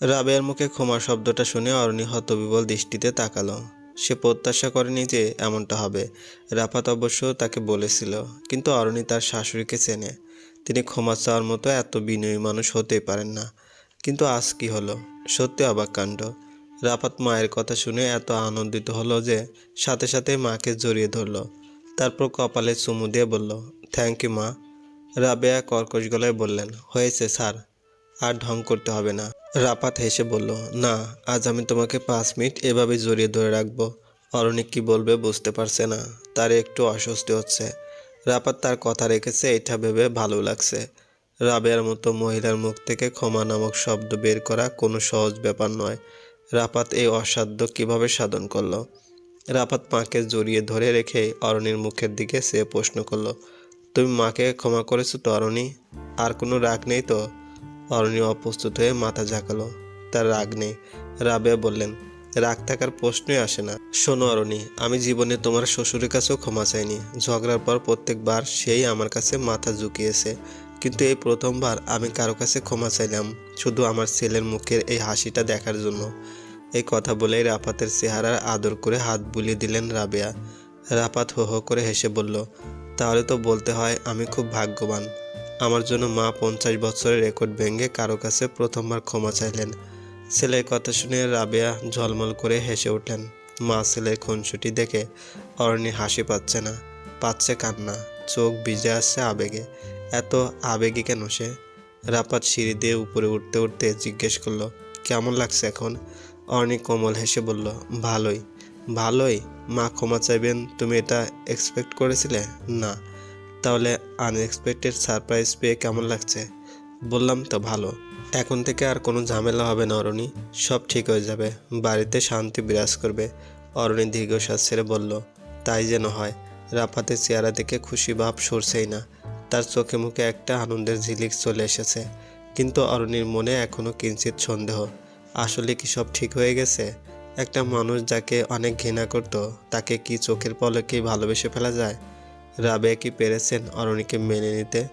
রাবেয়ার মুখে ক্ষমা শব্দটা শুনে অরণি হতবিবল দৃষ্টিতে তাকালো। সে প্রত্যাশা করেনি যে এমনটা হবে। রাফাত অবশ্য তাকে বলেছিল, কিন্তু অরণি তার শাশুড়িকে চেনে। তিনি ক্ষমা চাওয়ার মতো এত বিনয়ী মানুষ হতেই পারেন না। কিন্তু আজ কি হলো? সত্যি অবাক কাণ্ড। রাফাত মায়ের কথা শুনে এত আনন্দিত হলো যে সাথে সাথে মাকে জড়িয়ে ধরলো। তারপর কপালে চুমু দিয়ে বলল, থ্যাংক ইউ মা। রাবেয়া কর্কশ গলায় বললেন, হয়েছে স্যার, আর ঢং করতে হবে না। রাপাত হেসে বলল, না, আজ আমি তোমাকে পাঁচ মিনিট এভাবে জড়িয়ে ধরে রাখব। অরণি কি বলবে বুঝতে পারছে না। তার একটু অস্বস্তি হচ্ছে। রাপাত তার কথা রেখেছে, এটা ভেবে ভালো লাগছে। রাবেয়ার মতো মহিলার মুখ থেকে ক্ষমা নামক শব্দ বের করা কোনো সহজ ব্যাপার নয়। রাপাত এই অসাধ্য কীভাবে সাধন করল? রাপাত মাকে জড়িয়ে ধরে রেখে অরণির মুখের দিকে সে প্রশ্ন করল, তুমি মাকে ক্ষমা করেছ তো অরণি? আর কোনো রাগ নেই তো? অরণি অপ্রস্তুত হয়ে মাথা ঝাঁকালো। তার রাগ নেই। রাবেয়া বললেন, রাগ থাকার প্রশ্নই আসে না। শোনো অরণি, আমি জীবনে তোমার শ্বশুরের কাছেও ক্ষমা চাইনি। ঝগড়ার পর প্রত্যেকবার সেই আমার কাছে মাথা ঝুঁকিয়েছে। কিন্তু এই প্রথমবার আমি কারও কাছে ক্ষমা চাইলাম, শুধু আমার ছেলের মুখের এই হাসিটা দেখার জন্য। এই কথা বলেই রাফাতের চেহারার আদর করে হাত বুলিয়ে দিলেন রাবেয়া। রাফাত হো হো করে হেসে বলল, তাহলে তো বলতে হয় আমি খুব ভাগ্যবান। আমার জন্য মা পঞ্চাশ বছরের রেকর্ড ভেঙে কারও কাছে প্রথমবার ক্ষমা চাইলেন। ছেলের কথা শুনে রাবেয়া ঝলমল করে হেসে উঠলেন। মা ছেলের খুনসুটি দেখে অরণি হাসি পাচ্ছে না, পাচ্ছে কান্না, চোখ ভিজে আসছে আবেগে। এত আবেগে কেন সে? রাপাত সিঁড়ি দিয়ে উপরে উঠতে উঠতে জিজ্ঞেস করল, কেমন লাগছে এখন? অরণি কোমল হেসে বলল, ভালোই ভালোই। মা ক্ষমা চাইবেন, তুমি এটা এক্সপেক্ট করেছিলে? না। তাহলে আনএক্সপেক্টেড সারপ্রাইজ পেয়ে কেমন লাগছে? বললাম, তো ভালো। এখন থেকে আর কোনো ঝামেলা হবে না, অরণি। সব ঠিক হয়ে যাবে। বাড়িতে শান্তি বিরাজ করবে। অরণি দীর্ঘশ্বাস ছেড়ে বলল, তাই যেন হয়। রাফাতের চেহারা দেখে খুশি ভাব সরছেই না। তার চোখে মুখে একটা আনন্দের ঝিলিক চলে এসেছে। কিন্তু অরণির মনে এখনও কিঞ্চিত সন্দেহ। আসলে কি সব ঠিক হয়ে গেছে? একটা মানুষ যাকে অনেক ঘৃণা করত, তাকে কি চোখের পলকেই ভালোবেসে ফেলা যায়? রাবেয়া কি পেরেছেন অরণিকে মেনে নিতে।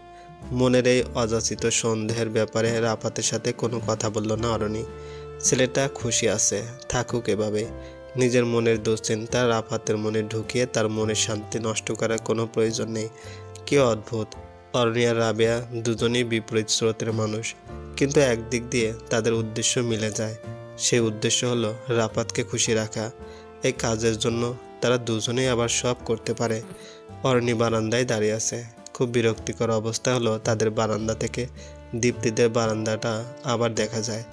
মনের এই অযাচিত সন্দেহের ব্যাপারে রাফাতের সাথে কোনো কথা বলল না অরণি। ছেলেটা খুশি আছে, থাকুক এভাবে। নিজের মনের দুশ্চিন্তা রাফাতের মনে ঢুকিয়ে তার মনের শান্তি নষ্ট করার কোনো প্রয়োজন নেই। কি অদ্ভুত! অরণি আর রাবেয়া দুজনেই বিপরীত স্রোতের মানুষ। কিন্তু একদিক দিয়ে তাদের উদ্দেশ্য মিলে যায়। সেই উদ্দেশ্য হলো রাফাতকে খুশি রাখা। এই কাজের জন্য তারা দুজনেই আবার সব করতে পারে। অরণি বারান্দায় দাঁড়িয়ে আছে। খুব বিরক্তিকর অবস্থা হলো তাদের বারান্দা থেকে দীপ্তিদের বারান্দাটা আবার দেখা যায়।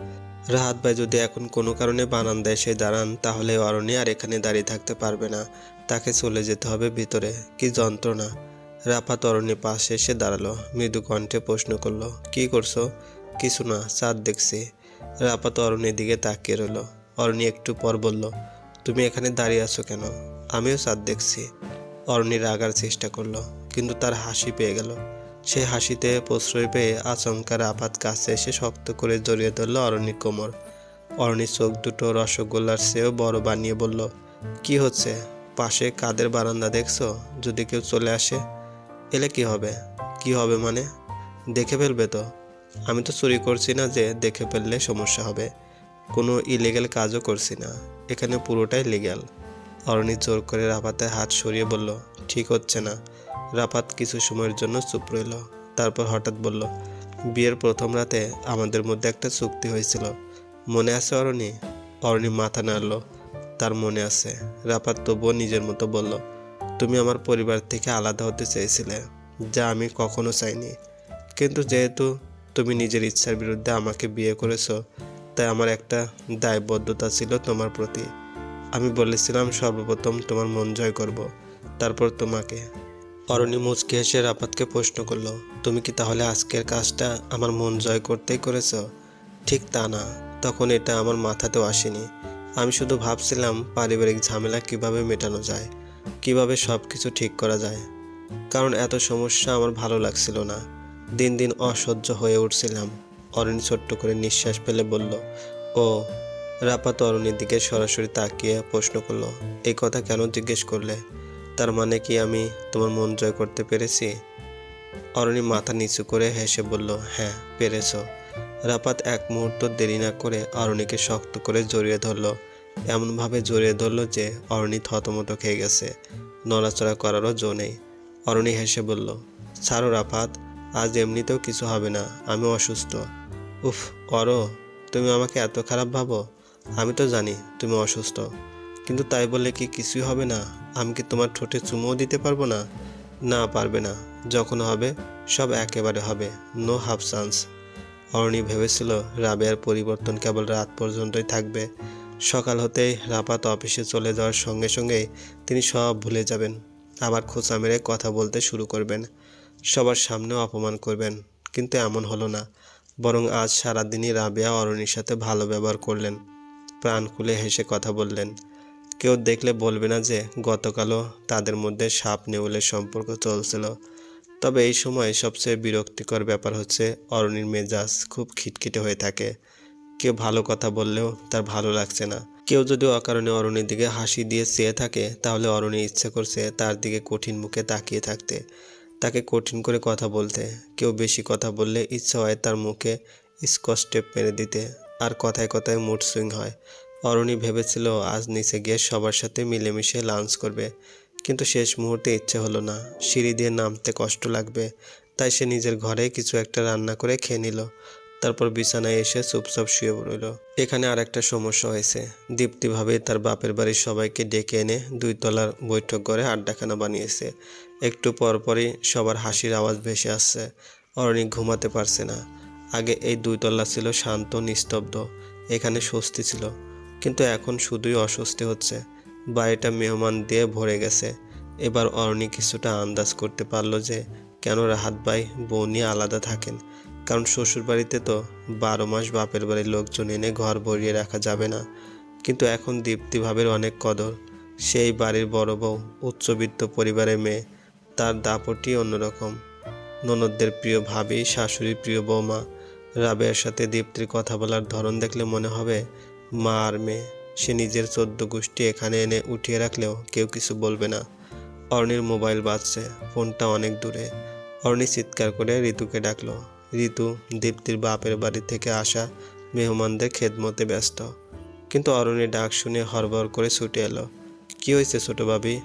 রাহাত ভাই যদি এখন কোনো কারণে বারান্দায় এসে দাঁড়ান, তাহলে অরণি আর এখানে দাঁড়িয়ে থাকতে পারবে না। তাকে চলে যেতে হবে ভিতরে। কি যন্ত্রণা। রাফাত অরণির পাশে এসে দাঁড়াল। মৃদু কণ্ঠে প্রশ্ন করল, কি করছ? কিছু না চাঁদ দেখছি। রাপাত অরণির দিকে তাকিয়ে রইল। অরণি একটু পর বলল, তুমি এখানে দাঁড়িয়ে আছো কেন? আমিও চাঁদ দেখছি। অরণি রাগার চেষ্টা করল, কিন্তু তার হাসি পেয়ে গেল। সে হাসিতে প্রশ্রয় পেয়ে আচমকার আপাত কাছে এসে শক্ত করে জড়িয়ে ধরল অরণির কোমর। অরণির চোখ দুটো রসগোল্লার চেয়েও বড় বানিয়ে বলল, কি হচ্ছে? পাশে কাদের বারান্দা দেখছ? যদি কেউ চলে আসে, এলে কি হবে? কি হবে মানে? দেখে ফেলবে তো। আমি তো চুরি করছি না যে দেখে ফেললে সমস্যা হবে। কোনো ইলিগ্যাল কাজও করছি না। এখানে পুরোটাই লিগ্যাল অরণি জোর করে রাফাতের হাত সরিয়ে বলল, ঠিক হচ্ছে না। রাফাত কিছু সময়ের জন্য চুপ রইল। তারপর হঠাৎ বলল, বিয়ের প্রথম রাতে আমাদের মধ্যে একটা চুক্তি হয়েছিল। মনে আছে অরণি? অরণি মাথা নাড়ল, তার মনে আছে। রাফাত তবুও নিজের মতো বলল, তুমি আমার পরিবার থেকে আলাদা হতে চেয়েছিলে, যা আমি কখনো চাইনি। কিন্তু যেহেতু তুমি নিজের ইচ্ছার বিরুদ্ধে আমাকে বিয়ে করেছ, তাই আমার একটা দায়বদ্ধতা ছিল তোমার প্রতি। আমি বলেছিলাম সর্বপ্রথম তোমার মন জয় করব, তারপর তোমাকে। অরণি মুচকে হেসে রাপাতকে প্রশ্ন করল, তুমি কি তাহলে আজকের কাজটা আমার মন জয় করতেই করেছ? ঠিক তা না, তখন এটা আমার মাথাতেও আসেনি। আমি শুধু ভাবছিলাম পারিবারিক ঝামেলা কীভাবে মেটানো যায়, কীভাবে সব কিছু ঠিক করা যায়। কারণ এত সমস্যা আমার ভালো লাগছিল না। দিন দিন অসহ্য হয়ে উঠছিলাম। অরণি ছোট্ট করে নিঃশ্বাস ফেলে বলল, ও রাপাত অরণির দিকে সরাসরি তাকিয়ে প্রশ্ন করল, এই কথা কেন জিজ্ঞেস করলে? তার মানে কি আমি তোমার মন জয় করতে পেরেছি? অরণি মাথা নিচু করে হেসে বলল হ্যাঁ পেরেছ। রাপাত এক মুহূর্ত দেরি না করে অরণিকে শক্ত করে জড়িয়ে ধরলো, এমনভাবে জড়িয়ে ধরলো যে অরণি থতমত খেয়ে গেছে। নড়াচড়া করারও জো নেই। অরণি হেসে বলল, ছাড়ো রাফাত আজ এমনিতেও কিছু হবে না, আমি অসুস্থ। উফ অরো তুমি আমাকে এত খারাপ ভাবো? আমি তো জানি তুমি অসুস্থ, কিন্তু তাই বললে কি কিছুই হবে না? আমি কি তোমার ঠোঁটে চুমুও দিতে পারব না? না, পারবে না। যখন হবে, সব একেবারে হবে। নো হাফ চান্স অরণি ভেবেছিল রাবেয়ার পরিবর্তন কেবল রাত পর্যন্তই থাকবে। সকাল হতেই রাপাত অফিসে চলে যাওয়ার সঙ্গে সঙ্গেই তিনি সব ভুলে যাবেন। আবার খোঁচা মেরে কথা বলতে শুরু করবেন। সবার সামনেও অপমান করবেন, কিন্তু এমন হলো না। বরং আজ সারাদিনই রাবেয়া অরণির সাথে ভালো ব্যবহার করলেন। প্রাণ খুলে হেসে কথা বললেন। কেউ দেখলে বলবে না যে, গতকালও তাদের মধ্যে সাপ নেউলের সম্পর্ক চলছিল। তবে এই সময় সবচেয়ে বিরক্তিকর ব্যাপার হচ্ছে, অরণির মেজাজ খুব খিটখিটে হয়ে থাকে। কেউ ভালো কথা বললেও তার ভালো লাগছে না। কেউ যদি অকারণে অরণির দিকে হাসি দিয়ে চেয়ে থাকে, তাহলে অরণি ইচ্ছে করছে তার দিকে কঠিন মুখে তাকিয়ে থাকতে। তাকে কঠিন করে কথা বলতে। কেউ বেশি কথা বললে ইচ্ছা হয় তার মুখে স্কচ টেপ মেরে দিতে। আর কথায় কথায় মুড সুইং হয়। অরণি ভেবেছিল, আজ নিচে গিয়ে সবার সাথে মিলেমিশে লাঞ্চ করবে। কিন্তু শেষ মুহূর্তে ইচ্ছে হলো না। সিঁড়ি দিয়ে নামতে কষ্ট লাগবে, তাই সে নিজের ঘরে কিছু একটা রান্না করে খেয়ে নিল। তারপর বিছানায় এসে চুপচাপ শুয়ে পড়ল এখানে আর একটা সমস্যা হয়েছে। দীপ্তিভাবে তার বাপের বাড়ির সবাইকে ডেকে এনে দুই তলার বৈঠক করে আড্ডাখানা বানিয়েছে। একটু পরপরই সবার হাসির আওয়াজ ভেসে আসছে। অরণি ঘুমাতে পারছে না। আগে এই দুই তলা ছিল শান্ত, নিস্তব্ধ, এখানে স্বস্তি ছিল। কিন্তু এখন শুধুই অস্বস্তি হচ্ছে। বাড়িটা মেহমান দিয়ে ভরে গেছে। এবার অরণি কিছুটা আন্দাজ করতে পারল যে, কেন রাহাত ভাই, বউ নিয়ে আলাদা থাকেন? কারণ শ্বশুর বাড়িতে তো বারো মাস বাপের বাড়ির লোকজন এনে ঘর ভরিয়ে রাখা যাবে না। কিন্তু এখন দীপ্তি ভাবের অনেক কদর। সেই বাড়ির বড় বউ, উচ্চবিত্ত পরিবারের মেয়ে, তার দাপটই অন্যরকম। ননদদের প্রিয় ভাবি, শাশুড়ির প্রিয় বৌমা রাবেয়ার সাথে দীপ্তির কথা বলার ধরন দেখলে মনে হবে, মা আর মেয়ে। সে নিজের চোদ্দ গোষ্ঠী এখানে এনে উঠিয়ে রাখলেও কেউ কিছু বলবে না। অর্ণির মোবাইল বাজছে, ফোনটা অনেক দূরে। অর্ণি চিৎকার করে ঋতুকে ডাকলো। ঋতু দীপ্তির বাপের বাড়ি থেকে আসা মেহমানদের খেদমতে ব্যস্ত। কিন্তু অরণির ডাক শুনে হরবর করে ছুটে এলো। কি হয়েছে ছোটো ভাবি?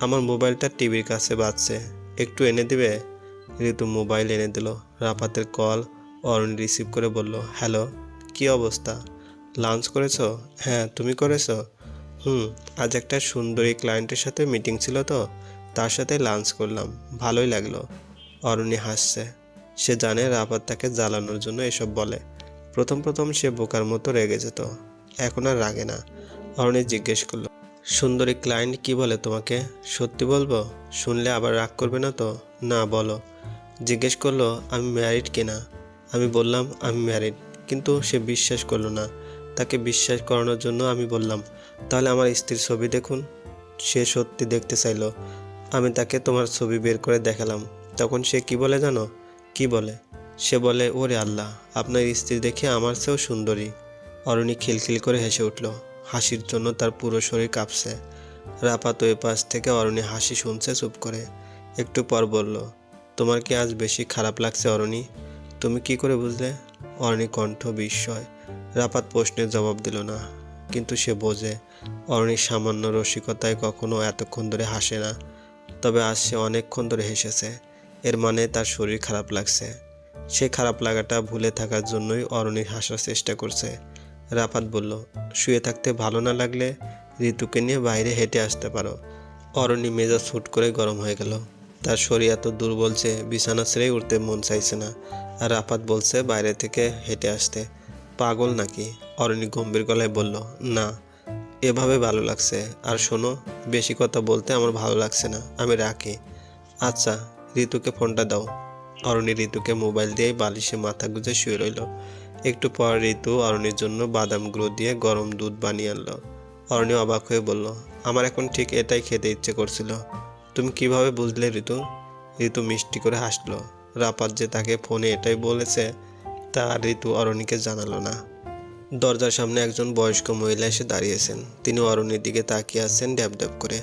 আমার মোবাইলটা টিভির কাছে বাজছে। একটু এনে দিবে? ঋতু মোবাইল এনে দিল। রাফাতের কল অরণি রিসিভ করে বলল, হ্যালো, কি অবস্থা? লাঞ্চ করেছ? হ্যাঁ তুমি করেছ? হুম, আজ একটা সুন্দরী ক্লায়েন্টের সাথে মিটিং ছিল তো, তার সাথে লাঞ্চ করলাম, ভালোই লাগল। অরণি হাসছে। সে জানে রাফাত তাকে জ্বালানোর জন্য এসব বলে। প্রথম প্রথম সে বোকার মতো রেগে যেত। এখন আর রাগে না। অরণি জিজ্ঞেস করল, সুন্দরী ক্লায়েন্ট কি বলে তোমাকে? সত্যি বলব? শুনলে আবার রাগ করবে না তো? না, বলো। জিজ্ঞেস করল, আমি ম্যারিড কিনা? আমি বললাম আমি ম্যারিড কিন্তু সে বিশ্বাস করল না। তাকে বিশ্বাস করানোর জন্য আমি বললাম, তাহলে আমার স্ত্রীর ছবি দেখুন। সে সত্যি দেখতে চাইলো। আমি তাকে তোমার ছবি বের করে দেখালাম। তখন সে কি বলে জানো? কি বলে? সে বলে, ওরে আল্লাহ, আপনার স্ত্রী দেখে আমার চেয়েও সুন্দরী। অরণি খিলখিল করে হেসে উঠল। হাসির জন্য তার পুরো শরীর কাঁপছে। রাপাত ওই পাশ থেকে অরণি হাসি শুনছে, চুপ করে। একটু পর বলল, তোমার কি আজ বেশি খারাপ লাগছে অরণি? তুমি কি করে বুঝলে? অরণি কণ্ঠ বিস্ময়। রাপাত প্রশ্নের জবাব দিল না, কিন্তু সে বোঝে, অরণির সামান্য রসিকতায় কখনো এতক্ষণ ধরে হাসে না। তবে আজ সে অনেকক্ষণ ধরে হেসেছে। এর মানে তার শরীর খারাপ লাগছে। সে খারাপ লাগাটা ভুলে থাকার জন্যই অরণি হাসার চেষ্টা করছে। রাফাত বলল, শুয়ে থাকতে ভালো না লাগলে ঋতুকে নিয়ে বাইরে হেঁটে আসতে পারো। অরণি মেজাজ ফুট করে গরম হয়ে গেল। তার শরীর এত দুর্বল যে বিছানা ছেড়েই উঠতে মন চাইছে না। আর রাফাত বলছে বাইরে থেকে হেঁটে আসতে। পাগল নাকি? অরণি গম্ভীর গলায় বলল, না, এভাবে ভালো লাগছে। আর শোনো, বেশি কথা বলতে আমার ভালো লাগছে না। আমি রাখি। আচ্ছা ঋতুকে ফোনটা দাও। অরণি ঋতুকে মোবাইল দিয়ে বালিশে মাথা গুজে শুয়ে রইল। একটু পর ঋতু অরণির জন্য বাদাম গুঁড়ো দিয়ে গরম দুধ বানিয়ে আনলো। অরণি অবাক হয়ে বলল, আমার এখন ঠিক এটাই খেতে ইচ্ছে করছিল। তুমি কীভাবে বুঝলে ঋতু? ঋতু মিষ্টি করে হাসলো। রাপাত যে তাকে ফোনে এটাই বলেছে, তা ঋতু অরণিকে জানালো না। দরজার সামনে একজন বয়স্ক মহিলা এসে দাঁড়িয়েছেন। তিনি অরণির দিকে তাকিয়ে আছেন ড্যাব ড্যাব করে।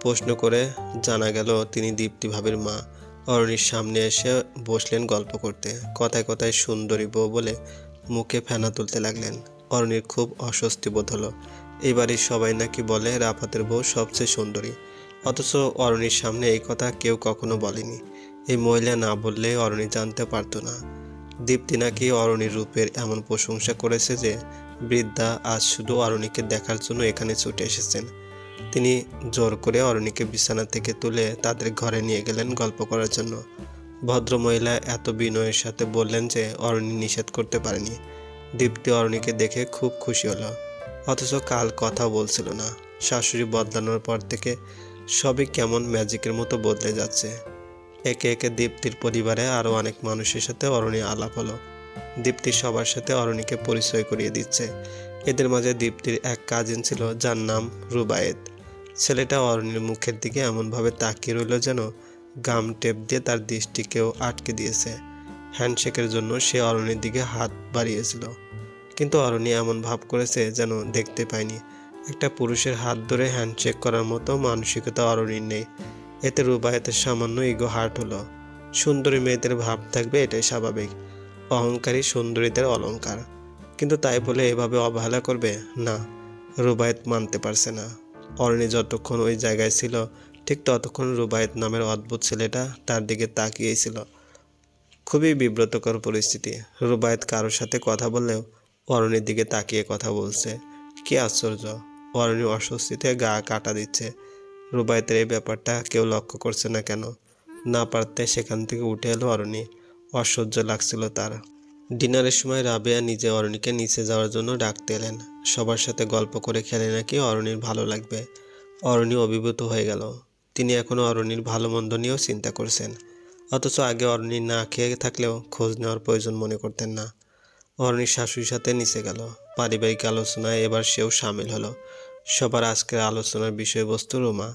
প্রশ্ন করে জানা গেল, তিনি দীপ্তি ভাবের মা। অরণির সামনে এসে বসলেন গল্প করতে। কথায় কথায় সুন্দরী বউ বলে মুখে ফেনা তুলতে লাগলেন। অরণির খুব অস্বস্তি বোধ হলো। এই সবাই নাকি বলে রাফাতের বউ সবচেয়ে সুন্দরী। অথচ অরণির সামনে এই কথা কেউ কখনো বলেনি। এই মহিলা না বললে অরণি জানতে পারতো না। দীপ্তি নাকি অরণির রূপের এমন প্রশংসা করেছে যে, বৃদ্ধা আজ শুধু অরণিকে দেখার জন্য এখানে ছুটে এসেছেন। তিনি জোর করে অরণিকে বিছানা থেকে তুলে তাদের ঘরে নিয়ে গেলেন গল্প করার জন্য। ভদ্রমহিলা এত বিনয়ের সাথে বললেন যে, অরণি নিষেধ করতে পারেনি। দীপ্তি অরণিকে দেখে খুব খুশি হলো। অথচ কাল কথা বলছিল না। শাশুড়ি বদলানোর পর থেকে সবই কেমন ম্যাজিকের মতো বদলে যাচ্ছে। একে একে দীপ্তির পরিবারে আরও অনেক মানুষের সাথে অরণি আলাপ হলো। দীপ্তি সবার সাথে অরণিকে পরিচয় করিয়ে দিচ্ছে। এদের মাঝে দীপ্তির এক কাজিন ছিল, যার নাম রুবায়েত। ছেলেটা অরণির মুখের দিকে এমনভাবে তাকিয়ে রইল যেন গাম টেপ দিয়ে তার দৃষ্টিকেও আটকে দিয়েছে। হ্যান্ডশেকের জন্য সে অরণির দিকে হাত বাড়িয়েছিল। কিন্তু অরণি এমন ভাব করেছে যেন দেখতে পায়নি। একটা পুরুষের হাত ধরে হ্যান্ডশেক করার মতো মানসিকতা অরণির নেই। এতে রুবায়েতের সামান্য ইগো হার্ট হলো। সুন্দরী মেয়েদের ভাব থাকবে এটাই স্বাভাবিক। অহংকারী সুন্দরীদের অলংকার। কিন্তু তাই বলে এভাবে অবহেলা করবে? না, রুবায়েত মানতে পারছে না। অরণি যতক্ষণ ওই জায়গায় ছিল, ঠিক ততক্ষণ রুবায়েত নামের অদ্ভুত ছেলেটা তার দিকে তাকিয়েই ছিল খুবই বিব্রতকর পরিস্থিতি। রুবায়েত কারোর সাথে কথা বললেও অরণির দিকে তাকিয়ে কথা বলছে। কি আশ্চর্য! অরণি অস্বস্তিতে গা কাটা দিচ্ছে। রুবায়েতের এই ব্যাপারটা কেউ লক্ষ্য করছে না কেন? না পারতে সেখান থেকে উঠে এলো অরণি। অসহ্য লাগছিল তার। ডিনারের সময় রাবেয়া নিজে অরণিকে নিচে যাওয়ার জন্য ডাকতে এলেন। সবার সাথে গল্প করে খেলে নাকি অরণির ভালো লাগবে। অরণি অভিভূত হয়ে গেল। তিনি এখনও অরণির ভালো মন্দ নিয়েও চিন্তা করছেন। অথচ আগে অরণি না খেয়ে থাকলেও খোঁজ নেওয়ার প্রয়োজন মনে করতেন না। অরণির শাশুড়ির সাথে নিচে গেল। পারিবারিক আলোচনায় এবার সেও সামিল হলো। সবার আজকের আলোচনার বিষয়বস্তু রোমা।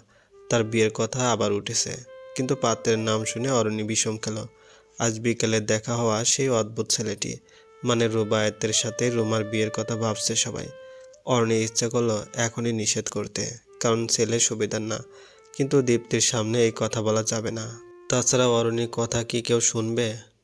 তার বিয়ের কথা আবার উঠেছে। কিন্তু পাত্রের নাম শুনে অরণি বিষম খেল। আজ বিকেলে দেখা হওয়া সেই অদ্ভুত ছেলেটি। মানে রুবায়েতের সাথে রুমার বিয়ের কথা ভাবছে সবাই। অরণি ইচ্ছা করল এখনই নিষেধ করতে, কারণ ছেলে সুবিধার না। কিন্তু দীপ্তির সামনে এই কথা বলা যাবে না। তাছাড়া অরণির কথা কি কেউ শুনবে?